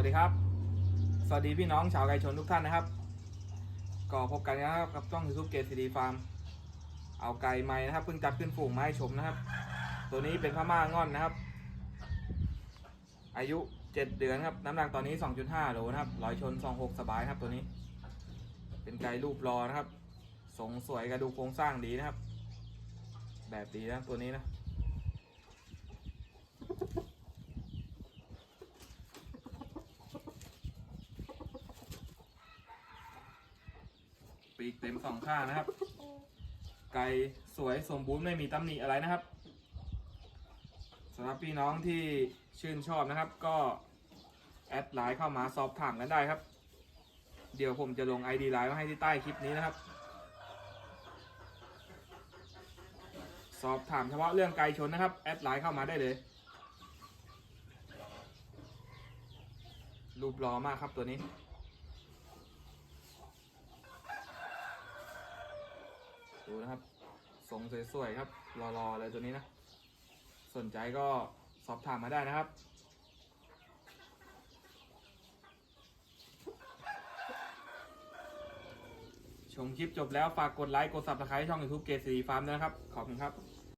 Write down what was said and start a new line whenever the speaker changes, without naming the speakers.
วัสดีครับ สวัสดีพี่น้องชาวไก่ชนทุกท่านนะครับ ก็พบกันนะครับกับช่องยูทูบเกตซีดีฟาร์ม เอาไก่ใหม่นะครับเพิ่งจับขึ้นฝูงมาให้ชมนะครับ ตัวนี้เป็นพม่าง่อนนะครับ อายุ 7 เดือนครับ น้ำหนักตอนนี้ 2.5โลนะครับร้อยชน 26 สบายครับตัวนี้ เป็นไก่รูปรอนะครับทรงสวยกระดูกโครงสร้างดีนะครับ แบบดีนะตัวนี้นะ ปีกเต็มสองข้างนะครับ ไก่สวยสมบูรณ์ไม่มีตำหนิอะไรนะครับสำหรับพี่น้องที่ชื่นชอบนะครับ ก็แอดไลน์เข้ามาสอบถามกันได้ครับ เดี๋ยวผมจะลง ID ไลน์ไว้ให้ที่ใต้คลิปนี้นะครับ สอบถามเฉพาะเรื่องไก่ชนนะครับ แอดไลน์เข้ามาได้เลยรูปรอมากครับตัวนี้ ดูนะครับทรงสวยๆครับรอๆเลยตัวนี้นะ สนใจก็สอบถามมาได้นะครับ ชมคลิปจบแล้วฝากกดไลค์ กดซับสไครต์ช่อง YouTube เกสีฟาร์มด้วยนะครับ ขอบคุณครับ